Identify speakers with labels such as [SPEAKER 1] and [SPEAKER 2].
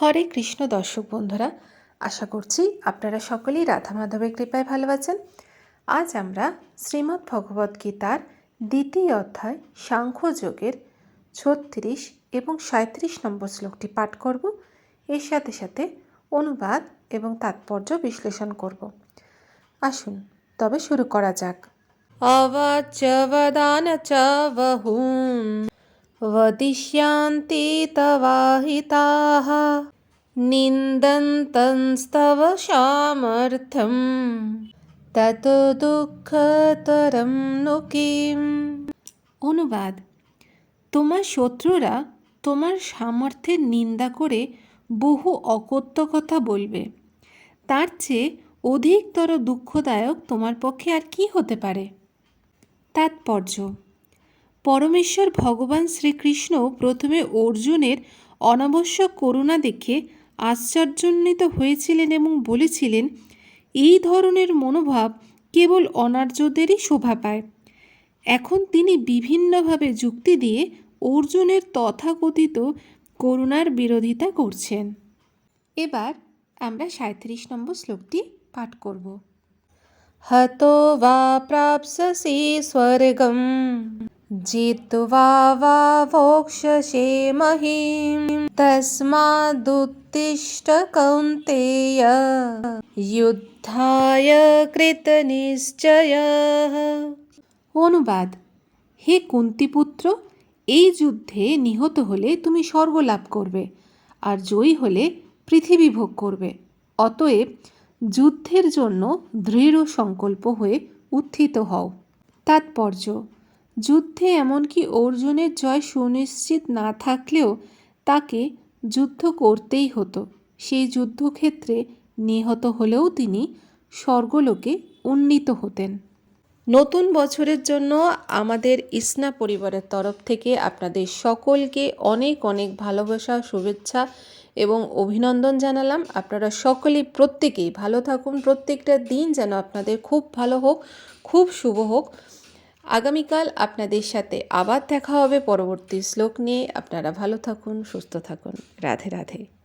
[SPEAKER 1] হরে কৃষ্ণ দর্শক বন্ধুরা, আশা করছি আপনারা সকলেই রাধা মাধবের কৃপায় ভালো আছেন। আজ আমরা শ্রীমদ্ ভগবদ্ গীতার দ্বিতীয় অধ্যায় সাংখ্যযোগের ছত্রিশ এবং সাঁত্রিশ নম্বর শ্লোকটি পাঠ করব। এর সাথে সাথে অনুবাদ এবং তাৎপর্য বিশ্লেষণ করব। আসুন, তবে শুরু করা যাক। বদান চ বহূন वदिष्यन्ति तवाहिताः निन्दन्तंस्तव सामर्थ्यं তত দুঃখতরম নো কিম অনুবাদ তোমার শত্রুরা তোমার সামর্থ্যের নিন্দা করে বহু অকথ্য কথা বলবে তার চেয়ে অধিকতর দুঃখদায়ক তোমার পক্ষে আর কি হতে পারে তাৎপর্য পরমেশ্বর ভগবান শ্রীকৃষ্ণ প্রথমে অর্জুনের অনাবশ্যক করুণা দেখে আশ্চর্যান্বিত হয়েছিলেন এবং বলেছিলেন, এই ধরনের মনোভাব কেবল অনার্যদেরই শোভা পায়। এখন তিনি বিভিন্নভাবে যুক্তি দিয়ে অর্জুনের তথাকথিত করুণার বিরোধিতা করছেন। এবার আমরা সাঁত্রিশ নম্বর শ্লোকটি পাঠ করব। হতো বা প্রাপ্সসি স্বর্গম। जित्वा वा वोक्षसे महीं तस्मादुत्तिष्ठ कौन्तेय युद्धाय কৃতনিশ্চয়ः অনুবাদ হে কুন্তিপুত্র এই যুদ্ধে নিহত হলে তুমি স্বর্গ লাভ করবে আর জয়ী হলে পৃথিবী ভোগ করবে অতএব যুদ্ধের জন্য দৃঢ় সংকল্প হয়ে উত্থিত হও তাৎপর্য যুদ্ধে এমনকি অর্জুনের জয় সুনিশ্চিত না থাকলেও তাকে যুদ্ধ করতেই হতো। সেই যুদ্ধক্ষেত্রে নিহত হলেও তিনি স্বর্গলোকে উন্নীত হতেন। নতুন বছরের জন্য আমাদের ইসনা পরিবারের তরফ থেকে আপনাদের সকলকে অনেক অনেক ভালোবাসা, শুভেচ্ছা এবং অভিনন্দন জানালাম। আপনারা সকলেই প্রত্যেকেই ভালো থাকুন। প্রত্যেকটা দিন যেন আপনাদের খুব ভালো হোক, খুব শুভ হোক। আগামীকাল আপনাদের সাথে আবার দেখা হবে পরবর্তী শ্লোক নিয়ে। আপনারা ভালো থাকুন, সুস্থ থাকুন। রাধে রাধে।